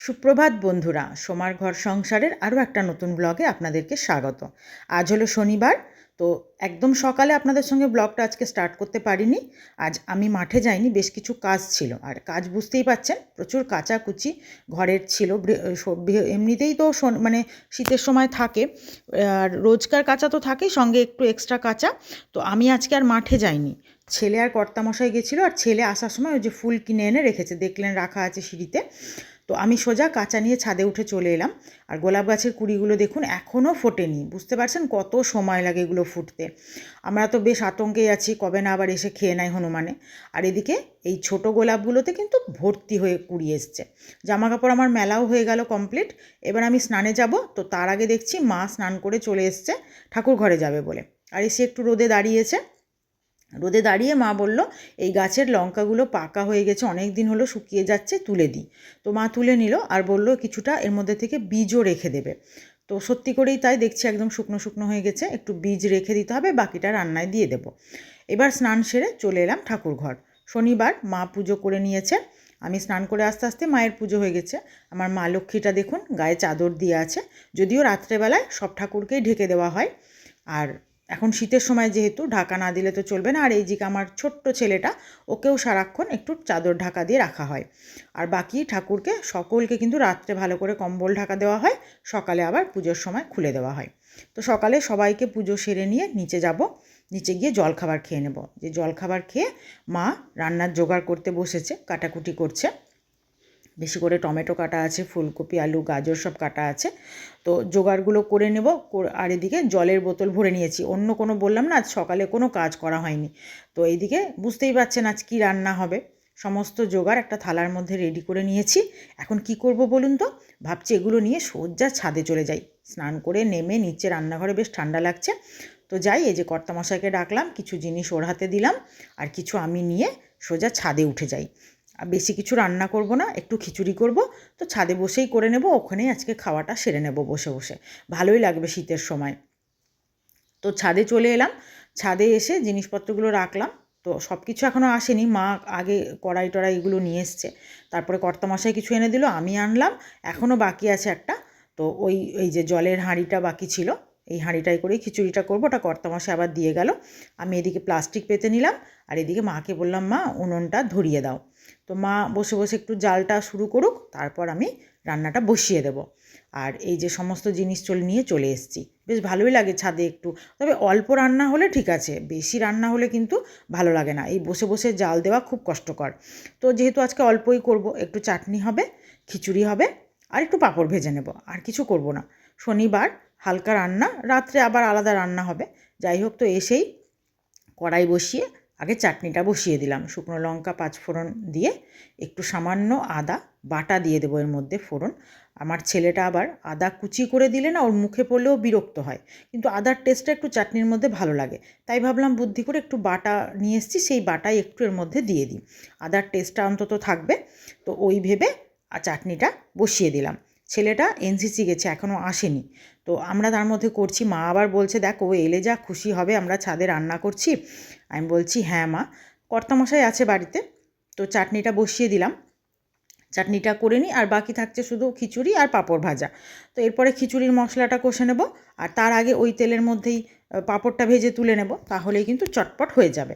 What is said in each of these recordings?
সুপ্রভাত বন্ধুরা, সোমার ঘর সংসারের আরও একটা নতুন ব্লগে আপনাদেরকে স্বাগত। আজ হলো শনিবার, তো একদম সকালে আপনাদের সঙ্গে ব্লগটা আজকে স্টার্ট করতে পারিনি। আজ আমি মাঠে যাইনি, বেশ কিছু কাজ ছিল। আর কাজ বুঝতেই পাচ্ছেন, প্রচুর কাচাকুচি, ঘরের ছিল এমনিতেই তো মানে শীতের সময় থাকে। আর রোজকার কাঁচা তো থাকেই, সঙ্গে একটু এক্সট্রা কাঁচা। তো আমি আজকে আর মাঠে যাইনি। ছেলে আর কর্তামশাই গেছিল, আর ছেলে আসার সময় ওই যে ফুল কিনে এনে রেখেছে, দেখলেন রাখা আছে সিঁড়িতে। তো আমি সোজা কাঁচা নিয়ে ছাদে উঠে চলে এলাম। আর গোলাপ গাছের কুড়িগুলো দেখুন এখনও ফোটেনি। বুঝতে পারছেন কত সময় লাগে এগুলো ফুটতে। আমরা তো বেশ আতঙ্কেই আছি, কবে না আবার এসে খেয়ে নেয় হনুমানে। আর এদিকে এই ছোট গোলাপগুলোতে কিন্তু ভর্তি হয়ে কুড়ি এসছে। জামা কাপড় আমার মেলাও হয়ে গেল কমপ্লিট। এবার আমি স্নানে যাব, তো তার আগে দেখছি মা স্নান করে চলে এসছে, ঠাকুর ঘরে যাবে বলে। আর এসে একটু রোদে দাঁড়িয়েছে। রোদে দাঁড়িয়ে মা বলল, এই গাছের লঙ্কাগুলো পাকা হয়ে গেছে অনেক দিন হলো শুকিয়ে যাচ্ছে, তুলে দিই। তো মা তুলে নিল আর বলল, কিছুটা এর মধ্যে থেকে বীজও রেখে দেবে। তো সত্যি করেই তাই দেখছি একদম শুকনো শুকনো হয়ে গেছে, একটু বীজ রেখে দিতে হবে, বাকিটা রান্নায় দিয়ে দেব। এবার স্নান সেরে চলে এলাম ঠাকুর ঘর। শনিবার মা পুজো করে নিয়েছে, আমি স্নান করে আস্তে আস্তে মায়ের পুজো হয়ে গেছে। আমার মা লক্ষ্মীটা দেখুন, গায়ে চাদর দিয়ে আছে, যদিও রাত্রেবেলায় সব ঠাকুরকেই ঢেকে দেওয়া হয়। আর এখন শীতের সময় যেহেতু ঢাকা না দিলে তো চলবে না, আর এই যে আমার ছোট্ট ছেলেটা, ওকেও সারাক্ষণ একটু চাদর ঢাকা দিয়ে রাখা হয়। আর বাকি ঠাকুরকে, সকলকে কিন্তু রাত্রে ভালো করে কম্বল ঢাকা দেওয়া হয়, সকালে আবার পুজোর সময় খুলে দেওয়া হয়। তো সকালে সবাইকে পুজো সেরে নিয়ে নিচে যাব, নিচে গিয়ে জলখাবার খেয়ে নেব। যে জলখাবার খেয়ে মা রান্নার জোগাড় করতে বসেছে, কাটাকুটি করছে। বেশি করে টমেটো কাটা আছে, ফুলকপি, আলু, গাজর সব কাটা আছে। তো জোগাড়গুলো করে নেব আর এদিকে জলের বোতল ভরে নিয়েছি। অন্য কোনো বললাম না, আজ সকালে কোনো কাজ করা হয়নি। তো এইদিকে বুঝতেই পারছেন আজ কী রান্না হবে। সমস্ত জোগাড় একটা থালার মধ্যে রেডি করে নিয়েছি। এখন কি করব বলুন তো? ভাবছি এগুলো নিয়ে সোজা ছাদে চলে যাই। স্নান করে নেমে নিচে রান্নাঘরে বেশ ঠান্ডা লাগছে। তো যাই, এই যে কর্তামশাইকে ডাকলাম, কিছু জিনিস ওর হাতে দিলাম, আর কিছু আমি নিয়ে সোজা ছাদে উঠে যাই। বেশি কিছু রান্না করব না, একটু খিচুড়ি করব। তো ছাদে বসেই করে নেব, ওখানেই আজকে খাওয়াটা সেরে নেব বসে বসে। ভালোই লাগবে শীতের সময়। তো ছাদে চলে এলাম। ছাদে এসে জিনিসপত্রগুলো রাখলাম। তো সব কিছু এখনও আসেনি। মা আগে কড়াই টড়াই এগুলো নিয়ে এসছে। তারপরে কর্তামশাই কিছু এনে দিল, আমি আনলাম। এখনও বাকি আছে একটা। তো ওই, এই যে জলের হাঁড়িটা বাকি ছিল, এই হাঁড়িটাই করেই খিচুড়িটা করব। ওটা কর্তামশাই আবার দিয়ে গেল। আমি এদিকে প্লাস্টিক পেতে নিলাম। আর এদিকে মাকে বললাম, মা, উনুনটা ধরিয়ে দাও। তো মা বসে বসে একটু জালটা শুরু করুক, তারপর আমি রান্নাটা বসিয়ে দেব। আর এই যে সমস্ত জিনিস চলে, নিয়ে চলে এসেছি। বেশ ভালোই লাগে ছাদে একটু। তবে অল্প রান্না হলে ঠিক আছে, বেশি রান্না হলে কিন্তু ভালো লাগে না। এই বসে বসে জাল দেওয়া খুব কষ্টকর। তো যেহেতু আজকে অল্পই করব, একটু চাটনি হবে, খিচুড়ি হবে, আর একটু পাঁপড় ভেজে নেব, আর কিছু করব না। শনিবার হালকা রান্না, রাত্রে আবার আলাদা রান্না হবে। যাই হোক, তো এসেই কড়াই বসিয়ে আগে চাটনিটা বসিয়ে দিলাম। শুকনো লঙ্কা, পাঁচ ফোড়ন দিয়ে একটু সামান্য আদা বাটা দিয়ে দেবো এর মধ্যে ফোড়ন। আমার ছেলেটা আবার আদা কুচি করে দিলে না ওর মুখে পড়লেও বিরক্ত হয়। কিন্তু আদার টেস্টটা একটু চাটনির মধ্যে ভালো লাগে। তাই ভাবলাম বুদ্ধি করে একটু বাটা নিয়ে এসেছি, সেই বাটাই একটু এর মধ্যে দিয়ে দিই। আদার টেস্টটা অন্তত থাকবে। তো ওই ভেবে চাটনিটা বসিয়ে দিলাম। ছেলেটা এনসিসি গেছে এখনও আসেনি। তো আমরা তার মধ্যে করছি। মা আবার বলছে, দেখ, ও এলে যা খুশি হবে, আমরা ছাদে রান্না করছি। আমি বলছি হ্যাঁ মা, কর্তামশাই আছে বাড়িতে, তো চাটনিটা বসিয়ে দিলাম। চাটনিটা করে নিই আর বাকি থাকছে শুধু খিচুড়ি আর পাঁপড় ভাজা। তো এরপরে খিচুড়ির মশলাটা কষে নেব, আর তার আগে ওই তেলের মধ্যেই পাঁপড়টা ভেজে তুলে নেব, তাহলেই কিন্তু চটপট হয়ে যাবে।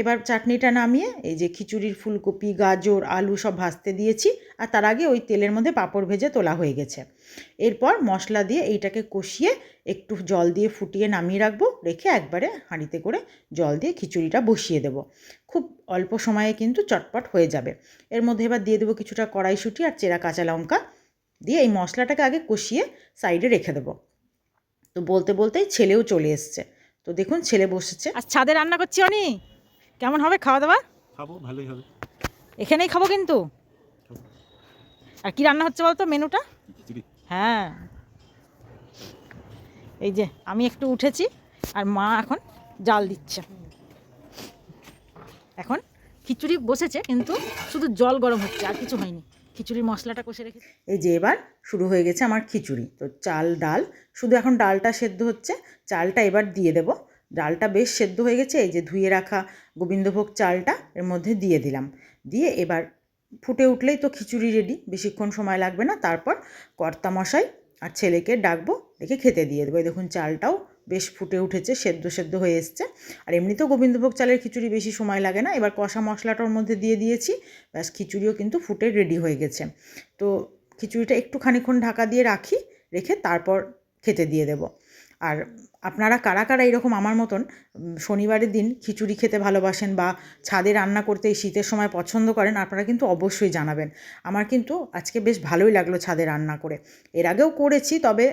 এবার চাটনিটা নামিয়ে, এই যে খিচুড়ির ফুলকপি, গাজর, আলু সব ভাজতে দিয়েছি, আর তার আগে ওই তেলের মধ্যে পাঁপড় ভেজে তোলা হয়ে গেছে। এরপর মশলা দিয়ে এইটাকে কষিয়ে একটু জল দিয়ে ফুটিয়ে নামিয়ে রাখব, রেখে একবারে হাঁড়িতে করে জল দিয়ে খিচুড়িটা বসিয়ে দেবো। খুব অল্প সময়ে কিন্তু চটপট হয়ে যাবে। এর মধ্যে এবার দিয়ে দেবো কিছুটা কড়াইশুঁটি আর চেরা কাঁচা লঙ্কা, দিয়ে এই মশলাটাকে আগে কষিয়ে সাইডে রেখে দেবো। তো বলতে বলতেই ছেলেও চলে এসছে। তো দেখুন ছেলে বসেছে। আর ছাদে রান্না করছি অনি? কেমন হবে খাওয়া দাওয়া খাব ভালোই হবে। এখানেই খাব কিন্তু? আর কি রান্না হচ্ছে বলতো মেনুটা? হ্যাঁ। এই যে আমি একটু উঠেছি আর মা এখন জাল দিচ্ছে। এখন খিচুড়ি বসেছে কিন্তু শুধু জল গরম হচ্ছে আর কিছু হয়নি। খিচুড়ির মশলাটা কষে রেখেছি এই যে এবার শুরু হয়ে গেছে আমার খিচুড়ি। তো চাল, ডাল, শুধু এখন ডালটা সেদ্ধ হচ্ছে, চালটা এবার দিয়ে দেব। ডালটা বেশ সেদ্ধ হয়ে গেছে, এই যে ধুয়ে রাখা গোবিন্দভোগ চালটা এর মধ্যে দিয়ে দিলাম। দিয়ে এবার ফুটে উঠলেই তো খিচুড়ি রেডি বেশিক্ষণ সময় লাগবে না। তারপর কর্তামশাই আর ছেলেকে ডাকবো ডেকে খেতে দিয়ে দেবো। দেখুন, চালটাও বেশ ফুটে উঠেছে, সেদ্ধ সেদ্ধ হয়ে এসছে। আর এমনিতেও গোবিন্দভোগ চালের খিচুড়ি বেশি সময় লাগে না। এবার কষা মশলাটার মধ্যে দিয়ে দিয়েছি। ব্যাস, খিচুড়িও কিন্তু ফুটে রেডি হয়ে গেছে। তো খিচুড়িটা একটু খানিক্ষণ ঢাকা দিয়ে রাখি, রেখে তারপর খেতে দিয়ে দেবো। আর আপনারা কারা কারা এরকম আমার মতন শনিবারের দিন খিচুড়ি খেতে ভালোবাসেন বা ছাদে রান্না করতে এই শীতের সময় পছন্দ করেন, আপনারা কিন্তু অবশ্যই জানাবেন। আমার কিন্তু আজকে বেশ ভালোই লাগল ছাদে রান্না করে। এর আগেও করেছি, তবে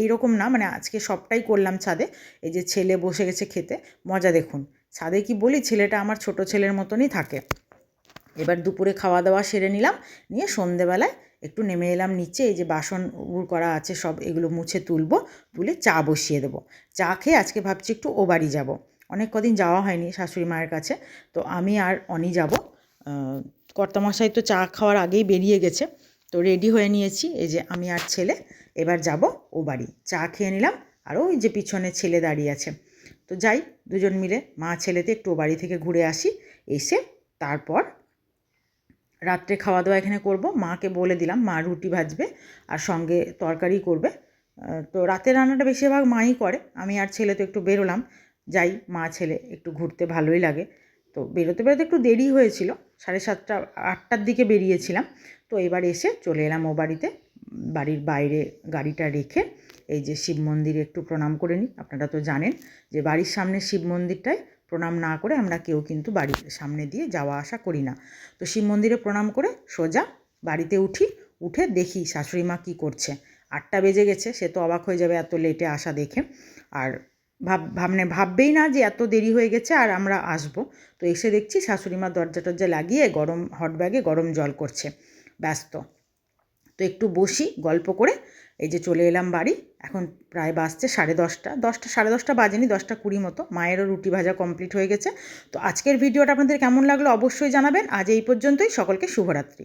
এই রকম না মানে আজকে সবটাই করলাম ছাদে। এই যে ছেলে বসে গেছে খেতে, মজা দেখুন। ছাদে কি বলি, ছেলেটা আমার ছোট ছেলের মতনই থাকে। এবার দুপুরে খাওয়া দাওয়া সেরে নিলাম, নিয়ে সন্ধেবেলায় একটু নেমে এলাম নিচে, এই যে বাসন উড় করা আছে সব এগুলো মুছে তুলবো, তুলে চা বসিয়ে দেবো। চা খেয়ে আজকে ভাবছি একটু ও বাড়ি যাব। অনেক কদিন যাওয়া হয়নি শাশুড়ি মায়ের কাছে, তো আমি আর অনি যাব। কর্তামশাই তো চা খাওয়ার আগেই বেরিয়ে গেছে, তো রেডি হয়ে নিয়েছি, এই যে আমি আর ছেলে, এবার যাব ও বাড়ি। চা খেয়ে নিলাম, আর ওই যে পিছনে ছেলে দাঁড়িয়ে আছে। তো যাই, দুজন মিলে মা ছেলেতে একটু ও বাড়ি থেকে ঘুরে আসি, এসে তারপর রাত্রে খাওয়া দাওয়া এখানে করব। মাকে বলে দিলাম, মা রুটি ভাজবে আর সঙ্গে তরকারি করবে। তো রাতের রান্নাটা বেশিরভাগ মাই করে। আমি আর ছেলে তো একটু বেরোলাম। যাই, মা, ছেলে একটু ঘুরতে ভালোই লাগে। তো বেরোতে বেরোতে একটু দেরি হয়েছিল। সাড়ে সাতটা, আটটার দিকে বেরিয়েছিলাম। তো এবার এসে চলে এলাম ও বাড়িতে। বাড়ির বাইরে গাড়িটা রেখে এই যে শিব মন্দিরে একটু প্রণাম করে নিই। আপনারা তো জানেন যে বাড়ির সামনে শিব মন্দিরটায় প্রণাম না করে আমরা কেউ কিন্তু বাড়ির সামনে দিয়ে যাওয়া আসা করি না। তো শিব মন্দিরে প্রণাম করে সোজা বাড়িতে উঠি, উঠে দেখি শাশুড়ি মা কী করছে। আটটা বেজে গেছে, সে তো অবাক হয়ে যাবে এত লেটে আসা দেখে। আর ভাব, ভাবনে, ভাববেই না যে এত দেরি হয়ে গেছে আর আমরা আসব। তো এসে দেখছি শাশুড়ি মা দরজা টরজা লাগিয়ে গরম হট ব্যাগে গরম জল করছে। ব্যস্ত। তো একটু বসি, গল্প করে। এই যে চলে এলাম বাড়ি, এখন প্রায় বাজছে সাড়ে দশটা। দশটা, সাড়ে দশটা বাজেনি, দশটা কুড়ি মতো। মায়েরও রুটি ভাজা কমপ্লিট হয়ে গেছে। তো আজকের ভিডিওটা আপনাদের কেমন লাগল অবশ্যই জানাবেন। আজ এই পর্যন্তই, সকলকে শুভরাত্রি।